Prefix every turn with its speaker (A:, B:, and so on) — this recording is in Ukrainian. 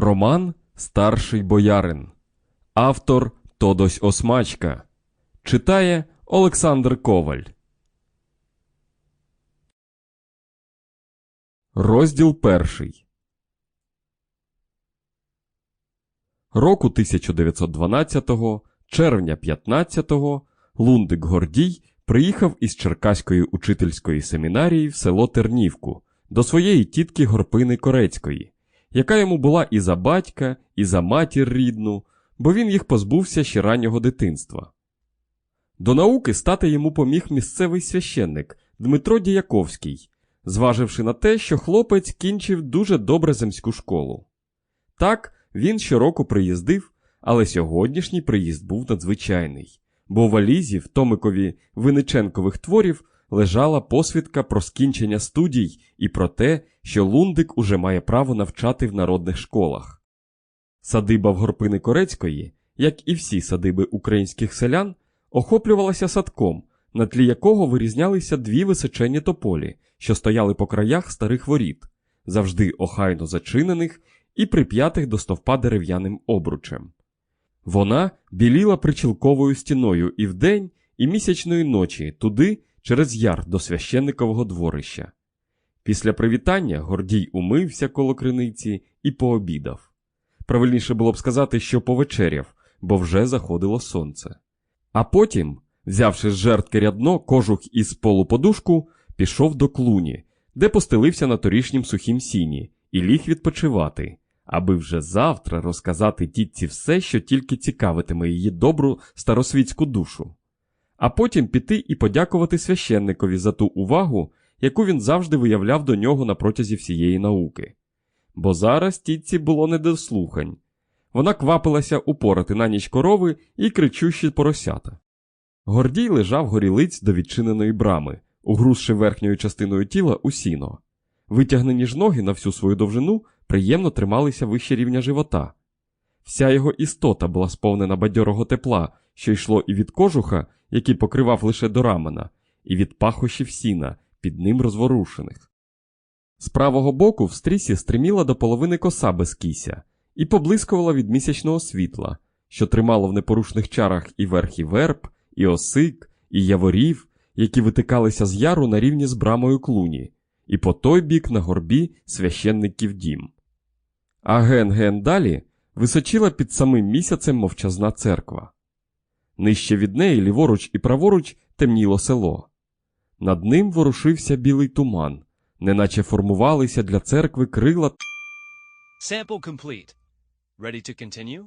A: Роман Старший боярин. Автор Тодось Осмачка. Читає Олександр Коваль. Розділ перший. Року 1912-го, червня 15-го, Лундик Гордій приїхав із Черкаської учительської семінарії в село Тернівку до своєї тітки Горпини Корецької, яка йому була і за батька, і за матір рідну, бо він їх позбувся ще раннього дитинства. До науки стати йому поміг місцевий священник Дмитро Діяковський, зваживши на те, що хлопець кінчив дуже добре земську школу. Так, він щороку приїздив, але сьогоднішній приїзд був надзвичайний, бо валізі в Томикові Виниченкових творів лежала посвідка про скінчення студій і про те, що Лундик уже має право навчати в народних школах. Садиба в Горпини Корецької, як і всі садиби українських селян, охоплювалася садком, на тлі якого вирізнялися дві височені тополі, що стояли по краях старих воріт, завжди охайно зачинених і прип'ятих до стовпа дерев'яним обручем. Вона біліла причілковою стіною і вдень, і місячної ночі туди, через яр до священникового дворища. Після привітання Гордій умився коло криниці і пообідав. Правильніше було б сказати, що повечеряв, бо вже заходило сонце. А потім, взявши з жертки рядно кожух із полуподушку, пішов до клуні, де постелився на торішнім сухім сіні, і ліг відпочивати, аби вже завтра розказати тітці все, що тільки цікавитиме її добру старосвітську душу, а потім піти і подякувати священникові за ту увагу, яку він завжди виявляв до нього на протязі всієї науки. Бо зараз тітці було не до слухань. Вона квапилася упорати на ніч корови і кричущі поросята. Гордій лежав горілиць до відчиненої брами, угрузши верхньою частиною тіла у сіно. Витягнені ж ноги на всю свою довжину приємно трималися вище рівня живота. Вся його істота була сповнена бадьорого тепла, що йшло і від кожуха, який покривав лише до рамена, і від пахощів сіна, під ним розворушених. З правого боку в стрісі стриміла до половини коса без кися і поблискувала від місячного світла, що тримало в непорушних чарах і верхи верб, і осик, і яворів, які витикалися з яру на рівні з брамою клуні, і по той бік на горбі священників дім. А ген-ген далі височила під самим місяцем мовчазна церква. Нижче від неї ліворуч і праворуч темніло село. Над ним ворушився білий туман, неначе формувалися для церкви крила
B: Sample complete. Ready to continue?